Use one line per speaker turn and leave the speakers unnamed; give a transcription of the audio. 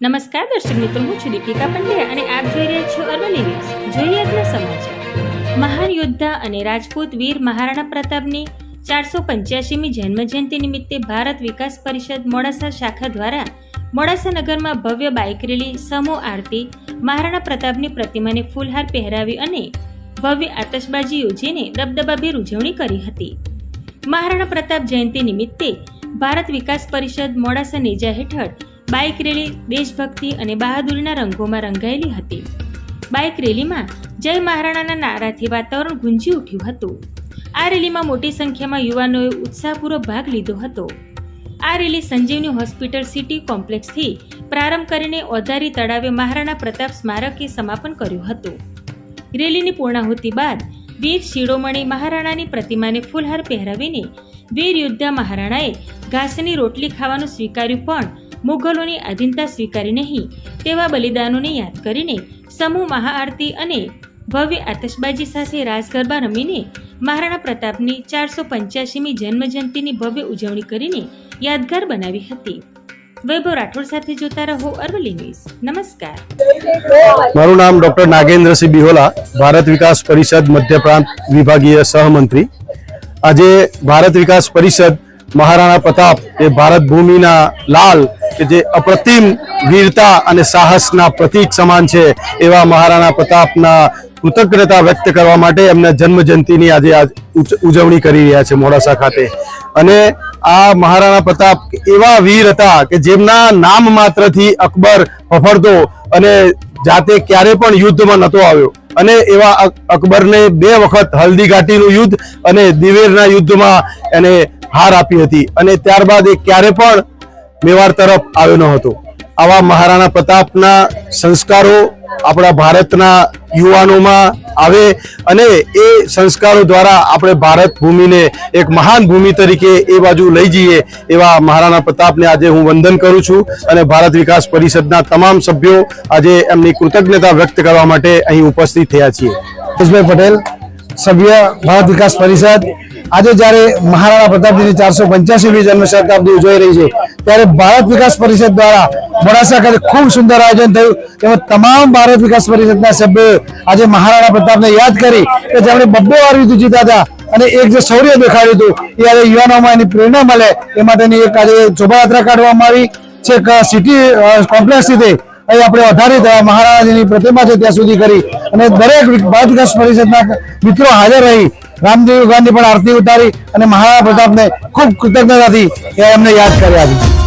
નમસ્કાર, દર્શક મિત્રો, હું છું દીપિકા પંડ્યા અને આપ જોઈ રહ્યા છો અરવલ્લી ન્યૂઝ. જોઈએ આજના સમાચાર. મહાન યોદ્ધા અને રાજપૂત વીર મહારાણા પ્રતાપની ચારસો પંચ્યાસીમી જન્મજયંતિ નિમિત્તે ભારત વિકાસ પરિષદ મોડાસા શાખા દ્વારા મોડાસા નગરમાં ભવ્ય બાઇક રેલી, સમૂહ આરતી, મહારાણા પ્રતાપની પ્રતિમાને ફૂલહાર પહેરાવી અને ભવ્ય આતશબાજી યોજીને દબદબાભેર ઉજવણી કરી હતી. મહારાણા પ્રતાપ જયંતિ નિમિત્તે ભારત વિકાસ પરિષદ મોડાસા નેજા હેઠળ બાઇક રેલી દેશભક્તિ અને બહાદુરીના રંગોમાં રંગાયેલી હતી. બાઇક રેલીમાં જય મહારાણાના નારાથી વાતાવરણ ગુંજી ઉઠ્યું હતું. આ રેલીમાં મોટી સંખ્યામાં યુવાનોએ ઉત્સાહપૂર્વક ભાગ લીધો હતો. આ રેલી સંજીવની હોસ્પિટલ સિટી કોમ્પ્લેક્સથી પ્રારંભ કરીને ઓધારી તળાવે મહારાણા પ્રતાપ સ્મારકે સમાપન કર્યું હતું. રેલીની પૂર્ણાહુતિ બાદ વીર શિરોમણી મહારાણાની પ્રતિમાને ફૂલહાર પહેરાવીને વીર યોદ્ધા મહારાણાએ ઘાસની રોટલી ખાવાનું સ્વીકાર્યું પણ મુઘલોની આધીનતા સ્વીકારી નહીં, તેવા બલિદાનોને યાદ કરીને સમૂહ મહાઆરતી અને ભવ્ય આતશબાજી સાથે રાસ ગરબા રમીને મહારાણા પ્રતાપની ચારસો પંચ્યાસીમી જન્મજયંતિની ભવ્ય ઉજવણી કરીને યાદગાર બનાવી હતી. વૈભવ રાઠોડ સાથે જોતા રહો અરવલ્લી ન્યૂઝ. નમસ્કાર.
મારું નામ ડોક્ટર નાગેન્દ્રસિંહ બિહોલા, ભારત વિકાસ પરિષદ મધ્ય પ્રાંત વિભાગીય સહમંત્રી. આજે ભારત વિકાસ પરિષદ મહારાણા પ્રતાપ એ ભારત ભૂમિના લાલ કે જે અપ્રતિમ વીરતા અને સાહસના પ્રતીક સમાન છે, એવા મહારાણા પ્રતાપના કૃતજ્ઞતા વ્યક્ત કરવા માટે એમના જન્મજયંતિની આજે આજ ઉજ- ઉજવણી કરી રહ્યા છે મોડાસા ખાતે. અને આ મહારાણા પ્રતાપ એવા વીર હતા કે જેમના નામ માત્રથી અકબર ફફડતો અને જાતે ક્યારે પણ યુદ્ધમાં નહોતો આવ્યો. અને એવા અકબરને બે વખત હલ્દી ઘાટીનું યુદ્ધ અને દિવેરના યુદ્ધમાં એને હાર આપી હતી અને ત્યારબાદ એ ક્યારે પણ મેવાડ તરફ આવ્યો ન હતો. આવા મહારાણા પ્રતાપના સંસ્કારો આપણા ભારતના યુવાનોમાં આવે અને એ સંસ્કારો દ્વારા આપણે ભારત ભૂમિને એક મહાન ભૂમિ તરીકે એ બાજુ લઈ જઈએ એવા મહારાણા પ્રતાપને આજે હું વંદન કરું છું અને ભારત વિકાસ પરિષદના તમામ સભ્યો આજે એમની કૃતજ્ઞતા વ્યક્ત કરવા માટે અહીં ઉપસ્થિત થયા છીએ.
પટેલ, સભ્ય ભારત વિકાસ પરિષદ આજે જ્યારે મહારાણા પ્રતાપજીની ચારસો પંચ્યાસીમી જન્મ શતાબ્દી ઉજવાઈ રહી છે, ત્યારે ભારત વિકાસ પરિષદ દ્વારા મોડાસા ખાતે ખૂબ સુંદર આયોજન થયું. તેમાં તમામ ભારત વિકાસ પરિષદના સભ્યોએ આજે મહારાણા પ્રતાપને યાદ કરી કે જેમણે બબ્બે વાર યુદ્ધ જીતા હતા અને એક જે શૌર્ય દેખાડ્યું હતું, એ આજે યુવાનોમાં એની પ્રેરણા મળે એ માટેની એક આજે શોભાયાત્રા કાઢવામાં આવી છે. સિટી કોમ્પ્લેક્સ રીતે અહીં આપણે વધારે થયા મહારાણાજીની પ્રતિમા છે ત્યાં સુધી કરી. અને દરેક ભારત વિકાસ પરિષદના મિત્રો હાજર રહી રામદેવ ગાંધી પણ આરતી ઉતારી અને મહારાણા પ્રતાપને ખૂબ કૃતજ્ઞતાથી એમને યાદ કર્યા છે.